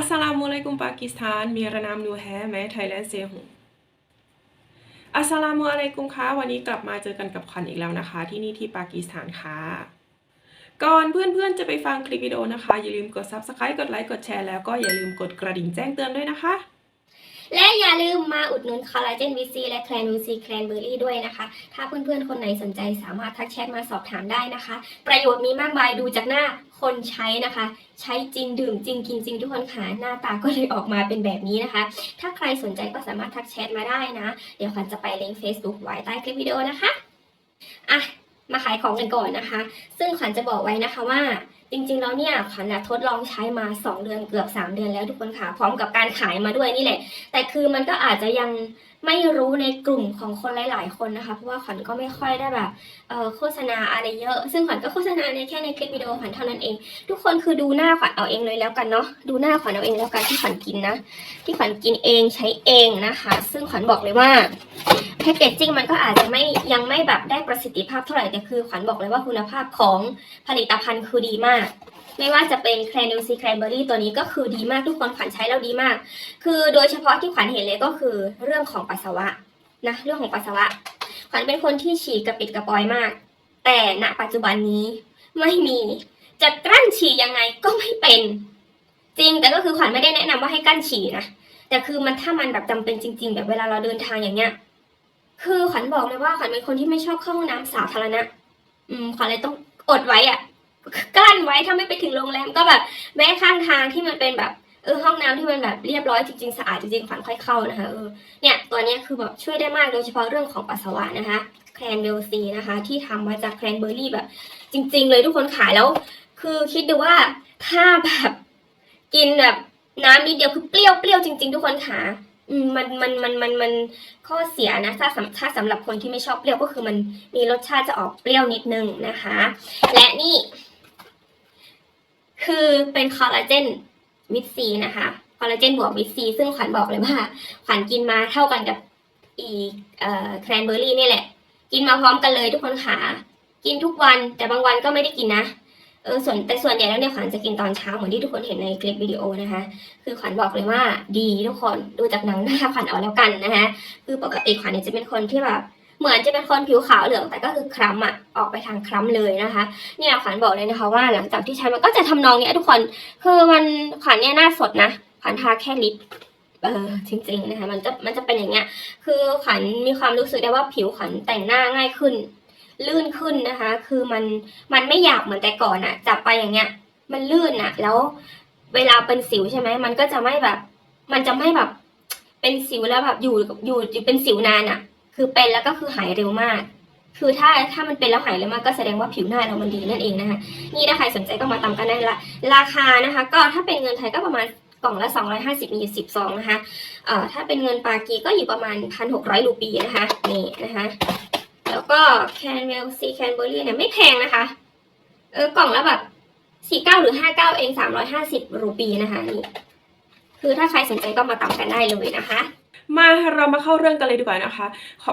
अस्सलाम वालेकुम पाकिस्तान मेरा नाम नूर है मैं थाईलैंड से हूँ อัสสลามุอะลัยกุมค่ะวันนี้กลับมาเจอกันกับขวัญอีกแล้วนะคะ ที่นี่ที่ปากีสถานค่ะ ก่อนเพื่อนๆจะไปฟังคลิปวิดีโอนะคะ อย่าลืมกด subscribe กดไลค์กดแชร์แล้วก็อย่าลืมกดกระดิ่งแจ้งเตือนด้วยนะคะ และอย่าลืมมาอุดหนุนคอลลาเจนวีซีและแคลนวีซีแคลนเบอร์รี่ด้วยนะคะ ถ้าเพื่อนๆ คนไหนสนใจสามารถทักแชทมาสอบถามได้นะคะ ประโยชน์มีมากมายดูจากหน้าคนใช้นะคะ ใช้จริงดื่มจริงกินจริงทุกคนค่ะหน้าตาก็เลยออกมาเป็นแบบนี้นะคะ ถ้าใครสนใจก็สามารถทักแชทมาได้นะ เดี๋ยวขวัญจะไปลิงก์ Facebook ไว้ใต้คลิปวิดีโอนะคะอะมาขายของกันก่อนนะคะ ซึ่งขวัญจะบอกไว้นะคะว่า จริงๆแล้วเนี่ยขวัญน่ะทดลองใช้มา 2 เดือนเกือบ 3 เดือนแล้วทุกคนค่ะ พร้อมกับการขายมาด้วยนี่แหละ แต่คือมันก็อาจจะยัง ไม่รู้ในกลุ่มของคนหลาย ๆ คนนะคะ เพราะว่าขวัญก็ไม่ค่อยได้แบบโฆษณาอะไรเยอะ ซึ่งขวัญก็โฆษณาในแค่ในคลิปวิดีโอขวัญเท่านั้นเอง ทุกคนคือดูหน้าขวัญเอาเองเลยแล้วกันเนาะ ดูหน้าขวัญเอาเองแล้วกันที่ขวัญกินนะ ที่ขวัญกินเองใช้เองนะคะ ซึ่งขวัญบอกเลยว่าแพคเกจจิ้งมันก็อาจจะไม่ยังไม่แบบได้ประสิทธิภาพเท่าไหร่ แต่คือขวัญบอกเลยว่าคุณภาพของผลิตภัณฑ์คือดีมาก ไม่ว่าจะเป็นแคลนูซีแคลนเบอรี่ตัวนี้ก็คือดีมากทุกคนขวัญใช้แล้วดีมาก คือโดยเฉพาะที่ขวัญเห็นเลยก็คือเรื่องของปัสสาวะนะเรื่องของปัสสาวะ ขวัญเป็นคนที่ฉี่กระปิดกระปอยมาก แต่ณปัจจุบันนี้ไม่มีจะกลั้นฉี่ยังไงก็ไม่เป็น จริงแต่ก็คือขวัญไม่ได้แนะนำว่าให้กั้นฉี่นะแต่คือมันถ้ามันแบบจำเป็นจริง ๆ แบบเวลาเราเดินทางอย่างเงี้ยคือขวัญบอกเลยว่าขวัญเป็นคนที่ไม่ชอบเข้าห้องน้ำสาธารณะ อืมขวัญเลยต้องอดไว้อะ กลั้นไว้ถ้าไม่ไปถึงโรงแรมก็แบบแวะข้างทางที่มันเป็นแบบเออห้องน้ำที่มันแบบเรียบร้อยจริงๆสะอาดจริงๆขวัญค่อยเข้านะคะเออเนี่ยตัวนี้คือแบบช่วยได้มากโดยเฉพาะเรื่องของปัสสาวะนะคะแคลนเบลซีนะคะ ที่ทำมาจากแคลนเบอร์รี่แบบ จริง ๆ เลยทุกคนขายแล้ว คือคิดดูว่าถ้าแบบกินแบบน้ำนิดเดียวคือเปรี้ยวเปรี้ยวจริง ๆ ทุกคนขาอืมมันมันมันมันมันข้อเสียนะถ้าสำถ้าสำหรับคนที่ไม่ชอบเปรี้ยวก็คือมันมีรสชาติจะออกเปรี้ยวนิดนึงนะคะ และนี่ คือเป็นคอลลาเจนวิตซีนะคะ คอลลาเจนบวกวิตซี ซึ่งขวัญบอกเลยว่า ขวัญกินมาเท่ากันกับอีแครนเบอร์รี่นี่แหละ กินมาพร้อมกันเลยทุกคนขากินทุกวันแต่บางวันก็ไม่ได้กินนะ เออส่วนแต่ส่วนใหญ่แล้วเนี่ยขวัญจะกินตอนเช้าเหมือนที่ทุกคนเห็นในคลิปวิดีโอนะคะ คือขวัญบอกเลยว่าดีทุกคนดูจากหนังหน้าขวัญเอาแล้วกันนะคะ คือปกติขวัญเนี่ยจะเป็นคนที่แบบ เหมือนจะเป็นคนผิวขาวเหลืองแต่ก็คือคล้ำอะออกไปทางคล้ำเลยนะคะ เนี่ยขวัญบอกเลยนะคะว่าหลังจากที่ใช้มันก็จะทำนองเนี้ยทุกคนคือมันขวัญเนี่ยหน้าสดนะขวัญทาแค่ลิปเออจริงๆนะคะมันจะมันจะเป็นอย่างเงี้ย คือขวัญมีความรู้สึกได้ว่าผิวขวัญแต่งหน้าง่ายขึ้น ลื่นขึ้นนะคะ คือมันมันไม่หยาบเหมือนแต่ก่อนอะจับไปอย่างเงี้ย มันลื่นอะแล้วเวลาเป็นสิวใช่ไหมมันก็จะไม่แบบ มันจะไม่แบบ เป็นสิวแล้วแบบอยู่อยู่อยู่เป็นสิวนานอะ คือเป็นแล้วก็คือหายเร็วมาก คือถ้าถ้ามันเป็นแล้วหายเร็วมากก็แสดงว่าผิวหน้าเรามันดีนั่นเองนะคะ นี่ถ้าใครสนใจก็มาตามกันได้ละ ราคานะคะ ก็ถ้าเป็นเงินไทยก็ประมาณกล่องละ 250 มีอยู่10ซองนะคะเอ่อถ้าเป็นเงินปากีก็อยู่ประมาณ 1,600 รูปีนะคะ นี่นะคะ แล้วก็แคนเวลซีแคนเบอรี่เนี่ยไม่แพงนะคะ เออกล่องละแบบ49 หรือ 59 เอง 350 รูปีนะคะนี่ คือถ้าใครสนใจก็มาตามกันได้เลยนะคะ มาเรามาเข้าเรื่องกันเลยดีกว่านะคะ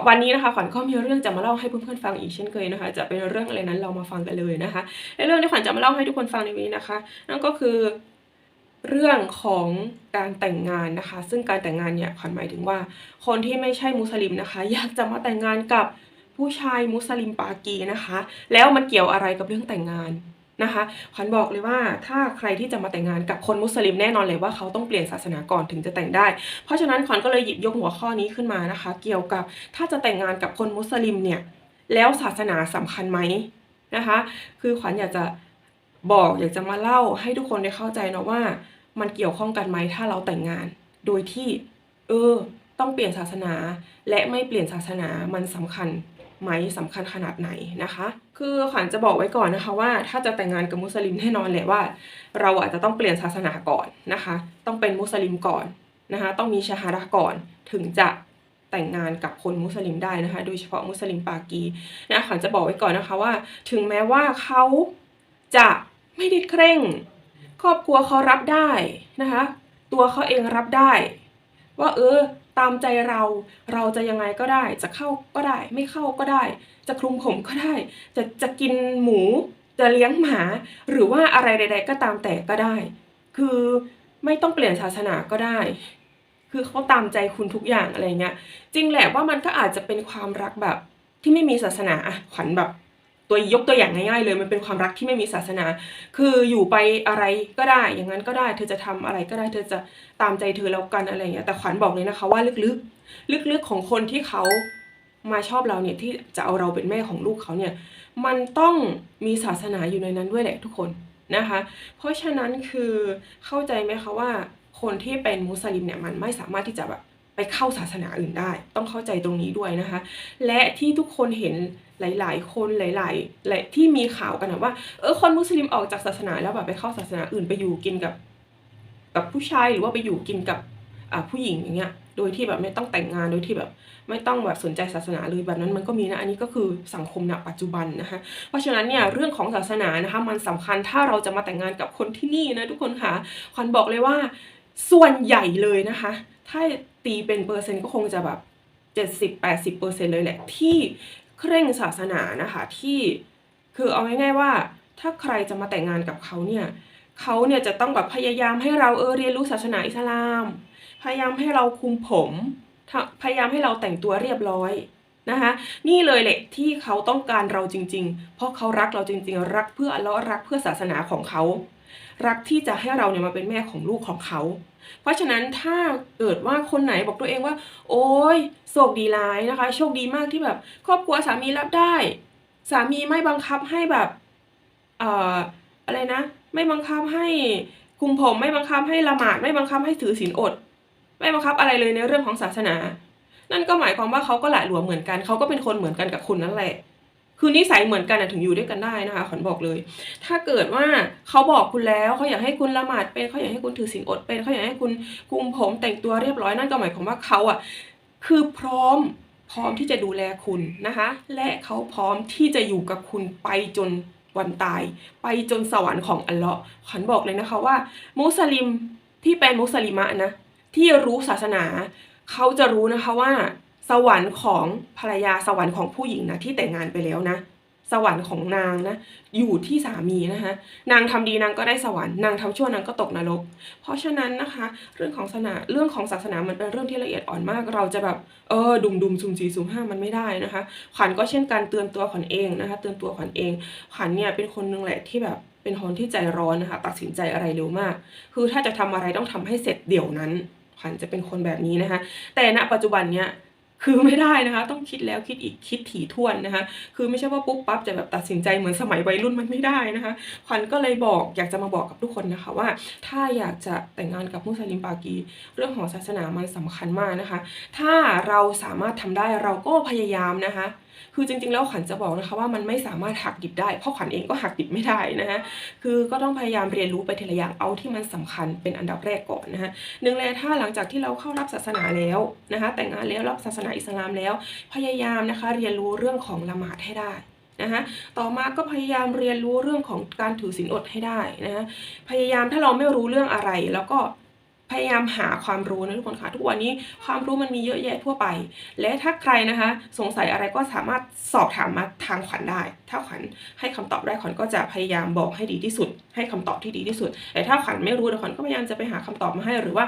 วันนี้นะคะขวัญก็มีเรื่องจะมาเล่าให้เพื่อนๆฟังอีกเช่นเคยนะคะ จะเป็นเรื่องอะไรนั้นเรามาฟังกันเลยนะคะในเรื่องที่ขวัญจะมาเล่าให้ทุกคนฟังในวันนี้นะคะ นั่นก็คือเรื่องของการแต่งงานนะคะ ซึ่งการแต่งงานเนี่ยขวัญหมายถึงว่า คนที่ไม่ใช่มุสลิมนะคะ อยากจะมาแต่งงานกับผู้ชายมุสลิมปากีนะคะ แล้วมันเกี่ยวอะไรกับเรื่องแต่งงาน นะคะขวัญบอกเลยว่าถ้าใครที่จะมาแต่งงานกับคนมุสลิมแน่นอนเลยว่าเขาต้องเปลี่ยนศาสนาก่อนถึงจะแต่งได้ เพราะฉะนั้นขวัญก็เลยหยิบยกหัวข้อนี้ขึ้นมานะคะ เกี่ยวกับถ้าจะแต่งงานกับคนมุสลิมเนี่ยแล้วศาสนาสำคัญไหมนะคะ คือขวัญอยากจะบอกอยากจะมาเล่าให้ทุกคนได้เข้าใจนะว่า มันเกี่ยวข้องกันไหมถ้าเราแต่งงาน โดยที่ เออ ต้องเปลี่ยนศาสนา และไม่เปลี่ยนศาสนามันสำคัญ ไหมสำคัญขนาดไหนนะคะ คือขวัญจะบอกไว้ก่อนนะคะว่าถ้าจะแต่งงานกับมุสลิมแน่นอนแหละว่า เราอาจจะต้องเปลี่ยนศาสนาก่อนนะคะ ต้องเป็นมุสลิมก่อนนะคะ ต้องมีชาฮาดะก่อนถึงจะแต่งงานกับคนมุสลิมได้นะคะ โดยเฉพาะมุสลิมปากีนะขวัญจะบอกไว้ก่อนนะคะว่า ถึงแม้ว่าเขาจะไม่ได้เคร่ง ครอบครัวเขารับได้นะคะ ตัวเขาเองรับได้ ว่าเออ ตามใจเรา เราจะยังไงก็ได้ จะเข้าก็ได้ ไม่เข้าก็ได้ จะคลุมผมก็ได้ จะจะกินหมู จะเลี้ยงหมา หรือว่าอะไรใด ๆ ก็ตามแต่ก็ได้ คือไม่ต้องเปลี่ยนศาสนาก็ได้ คือเขาตามใจคุณทุกอย่างอะไรเงี้ย จริงแหละว่ามันก็อาจจะเป็นความรักแบบที่ไม่มีศาสนาขวัญแบบ ตัวยกตัวอย่างง่ายๆเลยมันเป็นความรักที่ไม่มีศาสนา คืออยู่ไปอะไรก็ได้ อย่างนั้นก็ได้ เธอจะทำอะไรก็ได้ เธอจะตามใจเธอแล้วกันอะไรอย่างเงี้ย แต่ขวัญบอกเลยนะคะว่าลึกๆ ลึกๆของคนที่เขามาชอบเราเนี่ยที่จะเอาเราเป็นแม่ของลูกเขาเนี่ย มันต้องมีศาสนาอยู่ในนั้นด้วยแหละทุกคนนะคะ เพราะฉะนั้นคือเข้าใจไหมคะว่าคนที่เป็นมุสลิมเนี่ยมันไม่สามารถที่จะแบบ ไปเข้าศาสนาอื่นได้ ต้องเข้าใจตรงนี้ด้วยนะคะ และที่ทุกคนเห็นหลาย ๆ คนหลายๆหลายที่มีข่าวกันนะว่าเออคนมุสลิมออกจากศาสนาแล้วแบบไปเข้าศาสนาอื่นไปอยู่กินกับกับผู้ชายหรือว่าไปอยู่กินกับผู้หญิงอย่างเงี้ยโดยที่แบบไม่ต้องแต่งงานโดยที่แบบไม่ต้องแบบสนใจศาสนาเลยแบบนั้นมันก็มีนะอันนี้ก็คือสังคมณปัจจุบันนะคะเพราะฉะนั้นเนี่ยเรื่องของศาสนานะคะมันสำคัญถ้าเราจะมาแต่งงานกับคนที่นี่นะทุกคนค่ะขวัญบอกเลยว่าส่วนใหญ่เลยนะคะ ถ้าตีเป็นเปอร์เซ็นต์ก็คงจะแบบเจ็ดสิบแปดสิบเปอร์เซนต์เลยแหละที่เคร่งศาสนานะคะที่คือเอาง่ายๆว่า ถ้าใครจะมาแต่งงานกับเขาเนี่ยเขาเนี่ยจะต้องแบบพยายามให้เราเออเรียนรู้ศาสนาอิสลาม พยายามให้เราคุมผม พยายามให้เราแต่งตัวเรียบร้อยนะคะนี่เลยแหละที่เขาต้องการเราจริง ๆ เพราะเขารักเราจริง ๆ รักเพื่ออัลเลาะห์รักเพื่อศาสนาของเขา รักที่จะให้เราเนี่ยมาเป็นแม่ของลูกของเขา เพราะฉะนั้นถ้าเกิดว่าคนไหนบอกตัวเองว่า โอ้ยโชคดีร้ายนะคะ โชคดีมากที่แบบ ครอบครัวสามีรับได้ สามีไม่บังคับให้แบบเอ่ออะไรนะ ไม่บังคับให้คุมผมไม่บังคับให้ละหมาดไม่บังคับให้ถือศีลอด ไม่บังคับอะไรเลยในเรื่องของศาสนา นั่นก็หมายความว่าเขาก็หละหลวมเหมือนกันเขาก็เป็นคนเหมือนกันกับคุณนั่นแหละ คือนิสัยเหมือนกันถึงอยู่ด้วยกันได้นะคะขวัญบอกเลย ถ้าเกิดว่าเขาบอกคุณแล้วเขาอยากให้คุณละหมาดเป็นเขาอยากให้คุณถือศีลอดเป็นเขาอยากให้คุณคุมผมแต่งตัวเรียบร้อยนั่นก็หมายความว่าเขาอะคือพร้อมพร้อมที่จะดูแลคุณนะคะ และเขาพร้อมที่จะอยู่กับคุณไปจนวันตาย ไปจนสวรรค์ของอัลเลาะห์ขวัญบอกเลยนะคะว่า มุสลิมที่เป็นมุสลิมะนะที่รู้ศาสนา เขาจะรู้นะคะว่า สวรรค์ของภรรยาสวรรค์ของผู้หญิงนะที่แต่งงานไปแล้วนะ สวรรค์ของนางนะ อยู่ที่สามีนะคะ นางทำดีนางก็ได้สวรรค์นางทำชั่วนางก็ตกนรก เพราะฉะนั้นนะคะ เรื่องของศาสนาเรื่องของศาสนามันเป็นเรื่องที่ละเอียดอ่อนมาก เราจะแบบเออดุมดุมซุ่มสี่ซุ่มห้ามันไม่ได้นะคะ ขวัญก็เช่นการเตือนตัวขวัญเองนะคะ เตือนตัวขวัญเองขวัญเนี่ยเป็นคนหนึงแหละที่แบบเป็นคนที่ใจร้อนนะคะตัดสินใจอะไรเร็วมาก คือถ้าจะทำอะไรต้องทำให้เสร็จเดี๋ยวนั้นขวัญจะเป็นคนแบบนี้นะคะ แต่ณปัจจุบันเนี่ย คือไม่ได้นะคะ ต้องคิดแล้วคิดอีกคิดถี่ถ้วนนะคะ คือไม่ใช่ว่าปุ๊บปั๊บจะแบบตัดสินใจเหมือนสมัยวัยรุ่นมันไม่ได้นะคะขวัญก็เลยบอกอยากจะมาบอกกับทุกคนนะคะว่า ถ้าอยากจะแต่งงานกับมุสลิมปากี เรื่องของศาสนามันสำคัญมากนะคะ ถ้าเราสามารถทำได้เราก็พยายามนะคะ คือจริงๆ แล้วขวัญจะบอกนะคะว่ามันไม่สามารถหักดิบได้ เพราะขวัญเองก็หักดิบไม่ได้นะคะคือก็ต้องพยายามเรียนรู้ไปทีละอย่างเอาที่มันสำคัญเป็นอันดับแรกก่อนนะคะหนึ่งเลยถ้าหลังจากที่เราเข้ารับศาสนาแล้วนะคะแต่งงานแล้วรับศาสนาอิสลามแล้ว พยายามนะคะเรียนรู้เรื่องของละหมาดให้ได้นะคะต่อมาก็พยายามเรียนรู้เรื่องของการถือศีลอดให้ได้นะคะพยายามถ้าเราไม่รู้เรื่องอะไรแล้วก็ พยายามหาความรู้นะทุกคนค่ะทุกวันนี้ความรู้มันมีเยอะแยะทั่วไป และถ้าใครนะคะ สงสัยอะไรก็สามารถสอบถามมาทางขวัญได้ ถ้าขวัญให้คำตอบได้ขวัญก็จะพยายามบอกให้ดีที่สุด ให้คำตอบที่ดีที่สุด แต่ถ้าขวัญไม่รู้เดี๋ยวขวัญก็พยายามจะไปหาคำตอบมาให้หรือว่า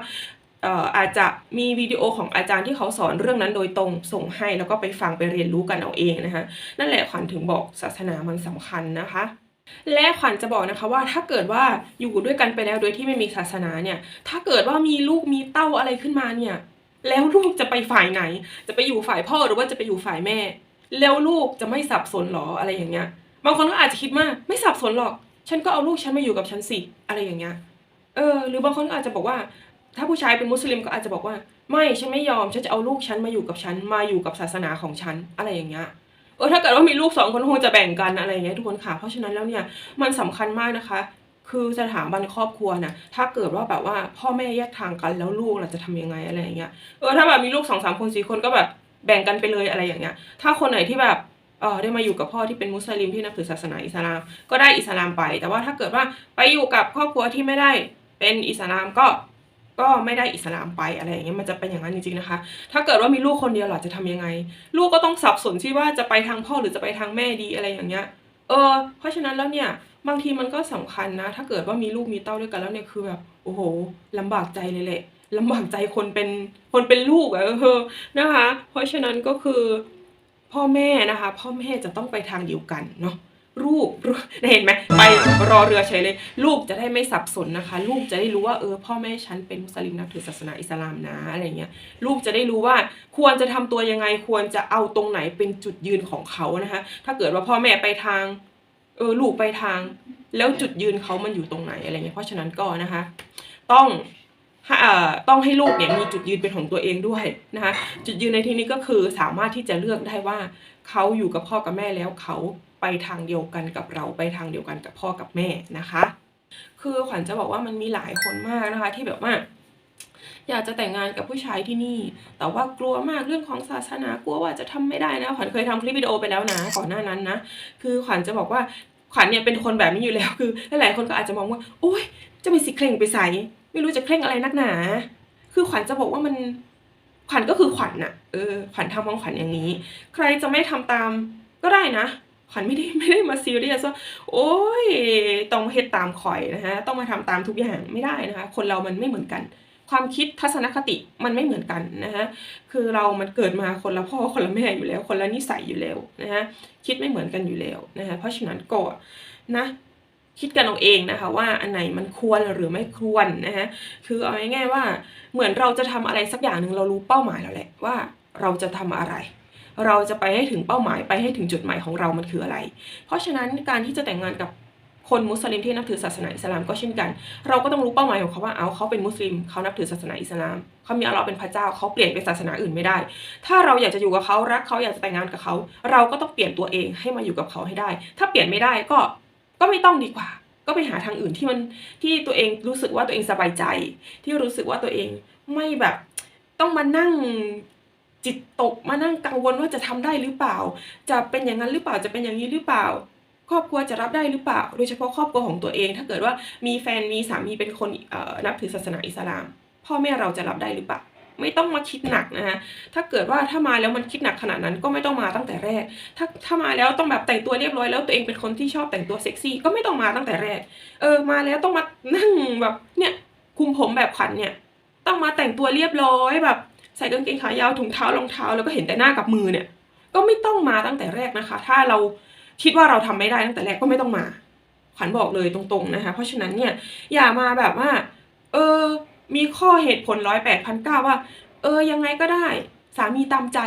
เอ่ออาจจะมีวิดีโอของอาจารย์ที่เขาสอนเรื่องนั้นโดยตรงส่งให้แล้วก็ไปฟังไปเรียนรู้กันเอาเองนะคะนั่นแหละขวัญถึงบอกศาสนามันสำคัญนะคะ และขวัญจะบอกนะคะว่าถ้าเกิดว่าอยู่ด้วยกันไปแล้วโดยที่ไม่มีศาสนาเนี่ย ถ้าเกิดว่ามีลูกมีเต้าอะไรขึ้นมาเนี่ย แล้วลูกจะไปฝ่ายไหน จะไปอยู่ฝ่ายพ่อหรือว่าจะไปอยู่ฝ่ายแม่ แล้วลูกจะไม่สับสนหรออะไรอย่างเงี้ย บางคนก็อาจจะคิดว่าไม่สับสนหรอก ฉันก็เอาลูกฉันมาอยู่กับฉันสิอะไรอย่างเงี้ย เออ หรือบางคนก็อาจจะบอกว่า ถ้าผู้ชายเป็นมุสลิมก็อาจจะบอกว่า ไม่ฉันไม่ยอมฉันจะเอาลูกฉันมาอยู่กับฉันมาอยู่กับศาสนาของฉันอะไรอย่างเงี้ย เออถ้าเกิดว่ามีลูกสองคนคงจะแบ่งกันอะไรเงี้ยทุกคนค่ะ เพราะฉะนั้นแล้วเนี่ยมันสำคัญมากนะคะ คือสถาบันครอบครัวน่ะถ้าเกิดว่าแบบว่าพ่อแม่แยกทางกันแล้วลูกเราจะทำยังไงอะไรเงี้ยเออถ้าแบบมีลูกสองสามคนสี่คนก็แบบแบ่งกันไปเลยอะไรอย่างเงี้ย ถ้าคนไหนที่แบบเออได้มาอยู่กับพ่อที่เป็นมุสลิมที่นับถือศาสนาอิสลาม ก็ได้อิสลามไป แต่ว่าถ้าเกิดว่าไปอยู่กับครอบครัวที่ไม่ได้เป็นอิสลามก็ ก็ไม่ได้อิสลามไปอะไรอย่างเงี้ยมันจะเป็นอย่างนั้นจริงๆนะคะ ถ้าเกิดว่ามีลูกคนเดียวหล่ะจะทำยังไง ลูกก็ต้องสับสนที่ว่าจะไปทางพ่อหรือจะไปทางแม่ดีอะไรอย่างเงี้ยเออเพราะฉะนั้นแล้วเนี่ยบางทีมันก็สำคัญนะ ถ้าเกิดว่ามีลูกมีเต้าด้วยกันแล้วเนี่ยคือแบบโอ้โหลำบากใจเลยแหละลำบากใจคนเป็นคนเป็นลูกอะเออนะคะ เพราะฉะนั้นก็คือพ่อแม่นะคะ พ่อแม่จะต้องไปทางเดียวกันเนาะ ลูกเห็นไหมไปรอเรือเฉยเลย ลูกจะได้ไม่สับสนนะคะ ลูกจะได้รู้ว่าเออพ่อแม่ฉันเป็นมุสลิมนับถือศาสนาอิสลามนะอะไรเงี้ยลูกจะได้รู้ว่าควรจะทำตัวยังไงควรจะเอาตรงไหนเป็นจุดยืนของเขานะคะ ถ้าเกิดว่าพ่อแม่ไปทางเออลูกไปทาง แล้วจุดยืนเขามันอยู่ตรงไหนอะไรเงี้ยเพราะฉะนั้นก็นะคะ ต้องต้องให้ลูกเนี่ยมีจุดยืนเป็นของตัวเองด้วยนะคะ จุดยืนในที่นี้ก็คือสามารถที่จะเลือกได้ว่าเขาอยู่กับพ่อกับแม่แล้วเขา ไปทางเดียวกันกับเราไปทางเดียวกันกับพ่อกับแม่นะคะ คือขวัญจะบอกว่ามันมีหลายคนมากนะคะที่แบบว่าอยากจะแต่งงานกับผู้ชายที่นี่ แต่ว่ากลัวมากเรื่องของศาสนากลัวว่าจะทำไม่ได้นะ ขวัญเคยทำคลิปวิดีโอไปแล้วนะก่อนหน้านั้นนะ คือขวัญจะบอกว่าขวัญเนี่ยเป็นคนแบบนี้อยู่แล้วคือหลายๆคนก็อาจจะมองว่าโอ๊ยจะไปสิเคร่งไปใส่ไม่รู้จะเคร่งอะไรนักหนา คือขวัญจะบอกว่ามันขวัญก็คือขวัญน่ะ เออ ขวัญทำของขวัญอย่างนี้ ใครจะไม่ทำตามก็ได้นะ ขวัญไม่ได้ไม่ได้มาซีเรียสว่าโอ๊ยต้องเฮ็ดตามข่อยนะฮะต้องมาทำตามทุกอย่างไม่ได้นะคะ คนเรามันไม่เหมือนกัน ความคิดทัศนคติมันไม่เหมือนกันนะฮะคือเรามันเกิดมาคนละพ่อคนละแม่อยู่แล้ว คนละนิสัยอยู่แล้วนะฮะคิดไม่เหมือนกันอยู่แล้วนะฮะเพราะฉะนั้นก็นะคิดกันเอาเองนะคะว่าอันไหนมันควรหรือไม่ควรนะฮะคือเอาง่ายๆว่าเหมือนเราจะทำอะไรสักอย่างหนึ่งเรารู้เป้าหมายแล้วแหละว่าเราจะทำอะไร เราจะไปให้ถึงเป้าหมายไปให้ถึงจุดหมายของเรามันคืออะไร เพราะฉะนั้นการที่จะแต่งงานกับคนมุสลิมที่นับถือศาสนาอิสลามก็เช่นกัน เราก็ต้องรู้เป้าหมายของเขาว่าเอาเขาเป็นมุสลิมเขานับถือศาสนาอิสลามเขามีอัลลาะห์เป็นพระเจ้าเขาเปลี่ยนไปศาสนาอื่นไม่ได้ ถ้าเราอยากจะอยู่กับเขารักเขาอยากจะแต่งงานกับเขา เราก็ต้องเปลี่ยนตัวเองให้มาอยู่กับเขาให้ได้ ถ้าเปลี่ยนไม่ได้ก็ก็ไม่ต้องดีกว่า ก็ไปหาทางอื่นที่มันที่ตัวเองรู้สึกว่าตัวเองสบายใจ ที่รู้สึกว่าตัวเองไม่แบบต้องมานั่ง จิตตกมานั่งกังวลว่าจะทำได้หรือเปล่า จะเป็นอย่างนั้นหรือเปล่าจะเป็นอย่างนี้หรือเปล่า ครอบครัวจะรับได้หรือเปล่า โดยเฉพาะครอบครัวของตัวเอง ถ้าเกิดว่ามีแฟนมีสามีเป็นคนนับถือศาสนาอิสลาม พ่อแม่เราจะรับได้หรือเปล่าไม่ต้องมาคิดหนักนะฮะถ้าเกิดว่าถ้ามาแล้วมันคิดหนักขนาดนั้นก็ไม่ต้องมาตั้งแต่แรก ถ้าถ้ามาแล้วต้องแบบแต่งตัวเรียบร้อยแล้วตัวเองเป็นคนที่ชอบแต่งตัวเซ็กซี่ก็ไม่ต้องมาตั้งแต่แรก เออมาแล้วต้องมานั่งแบบเนี่ยคุมผมแบบขวัญเนี่ย ต้องมาแต่งตัวเรียบร้อยแบบ ใส่กางเกงขายาวถุงเท้ารองเท้า แล้วก็เห็นแต่หน้ากับมือเนี่ย ก็ไม่ต้องมาตั้งแต่แรกนะคะ ถ้าเราคิดว่าเราทำไม่ได้ตั้งแต่แรกก็ไม่ต้องมา ขวัญบอกเลยตรงๆนะคะ เพราะฉะนั้นเนี่ยอย่ามาแบบว่า เออ มีข้อเหตุผลร้อยแปดพันเก้าว่า เออยังไงก็ได้สามีตามใจ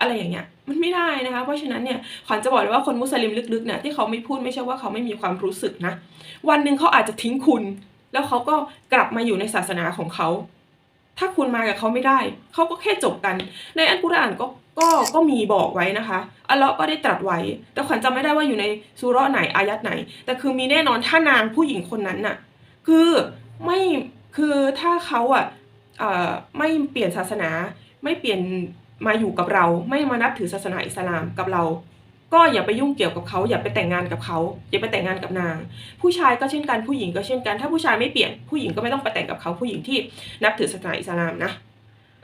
อะไรอย่างเงี้ยมันไม่ได้นะคะ เพราะฉะนั้นเนี่ยขวัญจะบอกเลยว่าคนมุสลิมลึกๆเนี่ยที่เขาไม่พูดไม่ใช่ว่าเขาไม่มีความรู้สึกนะ วันหนึ่งเขาอาจจะทิ้งคุณ แล้วเขาก็กลับมาอยู่ในศาสนาของเขา ถ้าคุณมากับเขาไม่ได้เขาก็แค่จบกัน ในอัลกุรอานก็ก็ก็มีบอกไว้นะคะอัลเลาะห์ก็ได้ตรัสไว้ แต่ขวัญจำไม่ได้ว่าอยู่ในซูเราะห์ไหนอายัดไหน แต่คือมีแน่นอนถ้านางผู้หญิงคนนั้นน่ะคือไม่คือถ้าเขาอะไม่เปลี่ยนศาสนา ไม่เปลี่ยนมาอยู่กับเรา ไม่มานับถือศาสนาอิสลามกับเรา ก็อย่าไปยุ่งเกี่ยวกับเขาอย่าไปแต่งงานกับเขาอย่าไปแต่งงานกับนาง ผู้ชายก็เช่นกันผู้หญิงก็เช่นกัน ถ้าผู้ชายไม่เปลี่ยนผู้หญิงก็ไม่ต้องไปแต่งกับเขาผู้หญิงที่นับถือศาสนาอิสลามนะ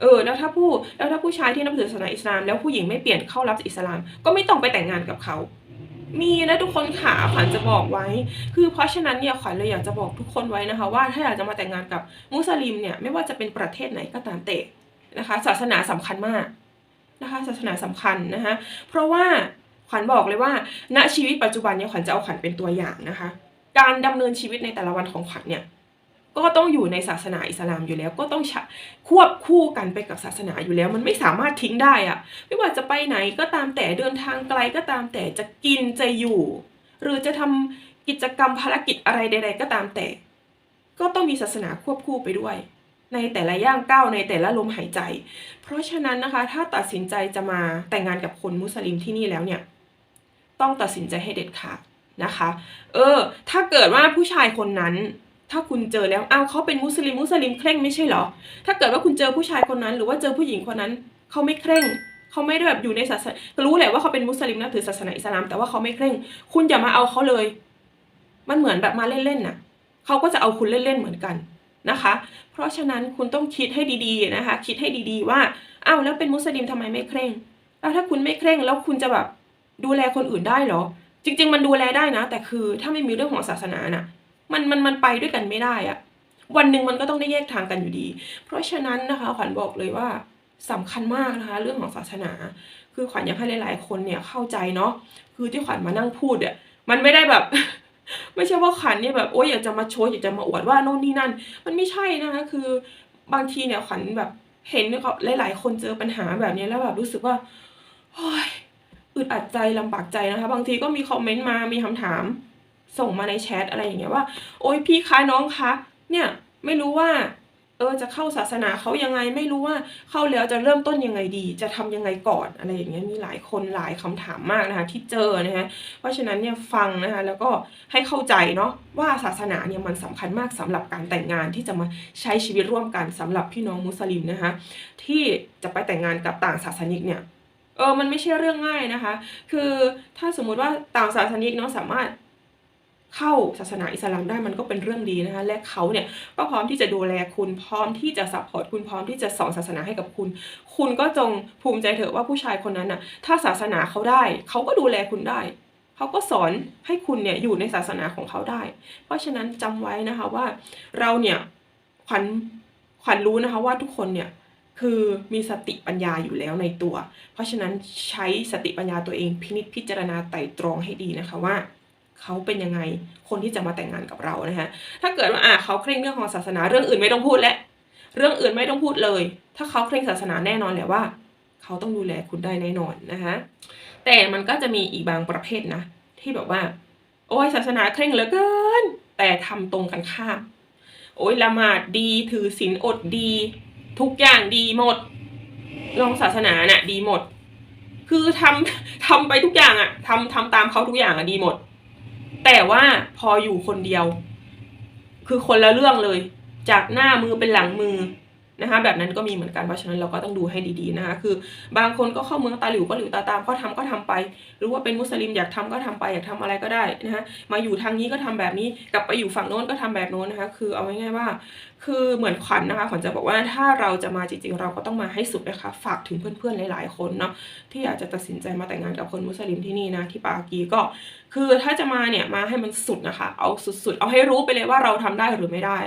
เออแล้วถ้าผู้แล้วถ้าผู้ชายที่นับถือศาสนาอิสลาม แล้วผู้หญิงไม่เปลี่ยนเข้ารับอิสลาม ก็ไม่ต้องไปแต่งงานกับเขามีนะทุกคนขาขวัญจะบอกไว้ คือเพราะฉะนั้นเนี่ยขวัญเลยอยากจะบอกทุกคนไว้นะคะ ว่าถ้าอยากจะมาแต่งงานกับมุสลิมเนี่ยไม่ว่าจะเป็นประเทศไหนก็ตามเตะนะคะ ศาสนาสำคัญมากนะคะ ศาสนาสำคัญนะคะเพราะว่า ขวัญบอกเลยว่า ณชีวิตปัจจุบันเนี่ยขวัญจะเอาขวัญเป็นตัวอย่างนะคะ การดำเนินชีวิตในแต่ละวันของขวัญเนี่ยก็ต้องอยู่ในศาสนาอิสลามอยู่แล้ว ก็ต้องควบคู่กันไปกับศาสนาอยู่แล้ว มันไม่สามารถทิ้งได้อะไม่ว่าจะไปไหนก็ตามแต่เดินทางไกลก็ตามแต่จะกินจะอยู่ หรือจะทำกิจกรรมภารกิจอะไรใด ๆ ก็ตามแต่ ก็ต้องมีศาสนาควบคู่ไปด้วย ในแต่ละย่างก้าวในแต่ละลมหายใจ เพราะฉะนั้นนะคะ ถ้าตัดสินใจจะมาแต่งงานกับคนมุสลิมที่นี่แล้วเนี่ย ต้องตัดสินใจให้เด็ดขาดนะคะ เออ ถ้าเกิดว่าผู้ชายคนนั้น ถ้าคุณเจอแล้วอ้าวเขาเป็นมุสลิมมุสลิมเคร่งไม่ใช่เหรอ ถ้าเกิดว่าคุณเจอผู้ชายคนนั้น หรือว่าเจอผู้หญิงคนนั้นเขาไม่เคร่งเขาไม่ได้แบบอยู่ในศาสนารู้แหละว่าเขาเป็นมุสลิมนะถือศาสนาอิสลามแต่ว่าเขาไม่เคร่ง คุณอย่ามาเอาเขาเลย มันเหมือนแบบมาเล่นๆน่ะเขาก็จะเอาคุณเล่นๆเหมือนกันนะคะ เพราะฉะนั้นคุณต้องคิดให้ดีๆนะคะ คิดให้ดีๆว่าอ้าวแล้วเป็นมุสลิมทำไมไม่เคร่ง แล้วถ้าคุณไม่เคร่งแล้วคุณจะแบบ ดูแลคนอื่นได้เหรอ จริง ๆ มันดูแลได้นะ แต่คือถ้าไม่มีเรื่องของศาสนาน่ะ มันมันมันไปด้วยกันไม่ได้อะวันหนึ่งมันก็ต้องได้แยกทางกันอยู่ดี เพราะฉะนั้นนะคะขวัญบอกเลยว่าสำคัญมากนะคะ เรื่องของศาสนา คือขวัญอยากให้หลาย ๆ คนเนี่ยเข้าใจเนาะคือที่ขวัญมานั่งพูดเนี่ยมันไม่ได้แบบ ไม่ใช่ว่าขวัญเนี่ยแบบโอ๊ยอยากจะมาโชว์อยากจะมาอวดว่าโน่นนี่นั่น มันไม่ใช่นะคะคือบางทีเนี่ยขวัญแบบเห็นเขาหลาย ๆ คนเจอปัญหาแบบนี้แล้วแบบรู้สึกว่าโอ๊ย อึดอัดใจลำบากใจนะคะ บางทีก็มีคอมเมนต์มามีคำถาม ส่งมาในแชทอะไรอย่างเงี้ยว่า โอ๊ยพี่คะน้องคะเนี่ยไม่รู้ว่าเออจะเข้าศาสนาเขายังไงไม่รู้ว่าเข้าแล้วจะเริ่มต้นยังไงดี จะทำยังไงก่อนอะไรอย่างเงี้ยมีหลายคนหลายคำถามมากนะคะที่เจอนะคะเพราะฉะนั้นเนี่ยฟังนะคะแล้วก็ให้เข้าใจเนาะว่าศาสนาเนี่ยมันสำคัญมากสำหรับการแต่งงานที่จะมาใช้ชีวิตร่วมกันสำหรับพี่น้องมุสลิมนะคะที่จะไปแต่งงานกับต่างศาสนิกเนี่ย เออมันไม่ใช่เรื่องง่ายนะคะ คือถ้าสมมุติว่าต่างศาสนิกเนาะสามารถเข้าศาสนาอิสลามได้มันก็เป็นเรื่องดีนะคะ และเขาเนี่ยก็พร้อมที่จะดูแลคุณพร้อมที่จะซัพพอร์ตคุณพร้อมที่จะสอนศาสนาให้กับคุณ คุณก็จงภูมิใจเถอะว่าผู้ชายคนนั้นน่ะถ้าศาสนาเขาได้ เขาก็ดูแลคุณได้ เขาก็สอนให้คุณเนี่ยอยู่ในศาสนาของเขาได้ เพราะฉะนั้นจำไว้นะคะว่าเราเนี่ยขวัญขวัญรู้นะคะว่าทุกคนเนี่ย คือมีสติปัญญาอยู่แล้วในตัว เพราะฉะนั้นใช้สติปัญญาตัวเองพินิจพิจารณาไตร่ตรองให้ดีนะคะว่าเขาเป็นยังไงคนที่จะมาแต่งงานกับเรานะคะถ้าเกิดว่าอะเขาเคร่งเรื่องของศาสนาเรื่องอื่นไม่ต้องพูดและเรื่องอื่นไม่ต้องพูดเลย ถ้าเขาเคร่งศาสนาแน่นอนแหละว่า เขาต้องดูแลคุณได้แน่นอนนะคะแต่มันก็จะมีอีกบางประเภทนะ ที่แบบว่า โอ้ยศาสนาเคร่งเหลือเกิน แต่ทำตรงกันข้ามโอ้ยละหมาดดีถือศีลอดดี ทุกอย่างดีหมดลองศาสนาน่ะ ดีหมด คือทำทำไปทุกอย่างอะทำทำตามเขาทุกอย่างอะดีหมด แต่ว่าพออยู่คนเดียว คือคนละเรื่องเลย จากหน้ามือเป็นหลังมือ นะคะแบบนั้นก็มีเหมือนกันเพราะฉะนั้นเราก็ต้องดูให้ดีๆนะคะคือบางคนก็เข้าเมืองตาหลิวก็หลิวตาตามก็ทำก็ทำไป หรือว่าเป็นมุสลิมอยากทำก็ทำไปอยากทำอะไรก็ได้นะคะมาอยู่ทางนี้ก็ทำแบบนี้กลับไปอยู่ฝั่งโน้นก็ทำแบบโน้นนะคะคือเอาง่ายๆว่า คือเหมือนขวัญนะคะขวัญจะบอกว่าถ้าเราจะมาจริงๆ เราก็ต้องมาให้สุดนะคะฝากถึงเพื่อนๆหลาย ๆ คนเนาะที่อยากจะตัดสินใจมาแต่งงานกับคนมุสลิมที่นี่นะที่ปากีก็ คือถ้าจะมาเนี่ยมาให้มันสุดนะคะ เอาสุดๆ เอาให้รู้ไปเลยว่าเราทำได้หรือไม่ได้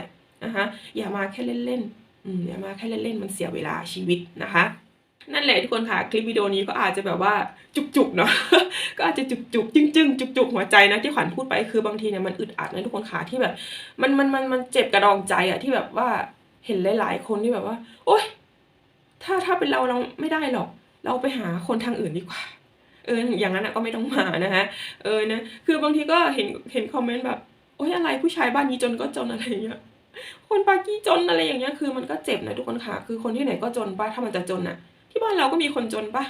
นะคะอย่ามาแค่เล่นๆ อืมอย่ามาแค่เล่นๆมันเสียเวลาชีวิตนะคะ นั่นแหละทุกคนค่ะ คลิปวิดีโอนี้ก็อาจจะแบบว่าจุกๆเนาะก็อาจจะจุกๆจึ้งๆจุกๆหัวใจนะที่ขวัญพูดไปคือบางทีเนี่ยมันอึดอัดนะทุกคนค่ะที่แบบ มันมันมันมันเจ็บกระดองใจอะที่แบบว่าเห็นหลายๆ คนที่แบบว่า โอ๊ยถ้าถ้าเป็นเราเราไม่ได้หรอก เราไปหาคนทางอื่นดีกว่าเอออย่างนั้นอะก็ไม่ต้องมานะฮะเออนะคือบางทีก็เห็นเห็นคอมเมนต์แบบโอ๊ยอะไรผู้ชายบ้านนี้จนก็จนอะไรอย่างเงี้ย คนปากีจนอะไรอย่างเงี้ยคือมันก็เจ็บนะทุกคนค่ะ คือคนที่ไหนก็จนปะถ้ามันจะจนอะที่บ้านเราก็มีคนจนปะ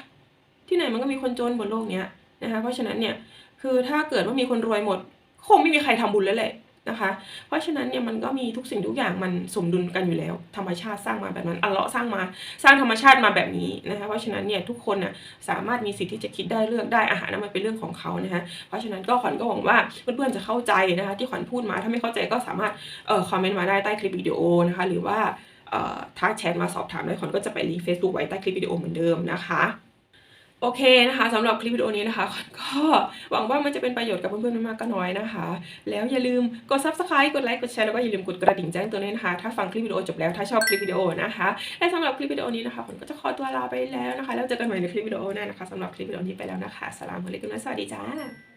ที่ไหนมันก็มีคนจนบนโลกเนี้ยนะคะเพราะฉะนั้นเนี่ยคือถ้าเกิดว่ามีคนรวยหมด คงไม่มีใครทำบุญแล้วแหละ นะคะ เพราะฉะนั้นเนี่ยมันก็มีทุกสิ่งทุกอย่างมันสมดุลกันอยู่แล้ว ธรรมชาติสร้างมาแบบนั้นอัลเลาะห์สร้างมาสร้างธรรมชาติมาแบบนี้นะคะเพราะฉะนั้นเนี่ยทุกคนน่ะสามารถมีสิทธิ์ที่จะคิดได้เลือกได้อาหารนั้นมันเป็นเรื่องของเขานะคะเพราะฉะนั้นก็ขวัญก็หวังว่าเพื่อนๆจะเข้าใจนะคะที่ขวัญพูดมาถ้าไม่เข้าใจก็สามารถเอ่อคอมเมนต์มาได้ใต้คลิปวิดีโอนะคะหรือว่าเอ่อทักแชทมาสอบถามได้ขวัญก็จะไปรีเฟซบุ๊กไว้ใต้คลิปวิดีโอเหมือนเดิมนะคะ โอเคนะคะสำหรับคลิปวิดีโอนี้นะคะ ก็หวังว่ามันจะเป็นประโยชน์กับเพื่อนๆไม่มากก็น้อยนะคะ แล้วอย่าลืมกด subscribe กดไลค์กดแชร์แล้วก็อย่าลืมกดกระดิ่งแจ้งเตือนด้วยนะคะ ถ้าฟังคลิปวิดีโอจบแล้วถ้าชอบคลิปวิดีโอนะคะและสำหรับคลิปวิดีโอนี้นะคะผมก็จะขอตัวลาไปแล้วนะคะแล้วเจอกันใหม่ในคลิปวิดีโอหน้านะคะสำหรับคลิปวิดีโอนี้ไปแล้วนะคะสลามอะลัยกุมและสวัสดีจ้า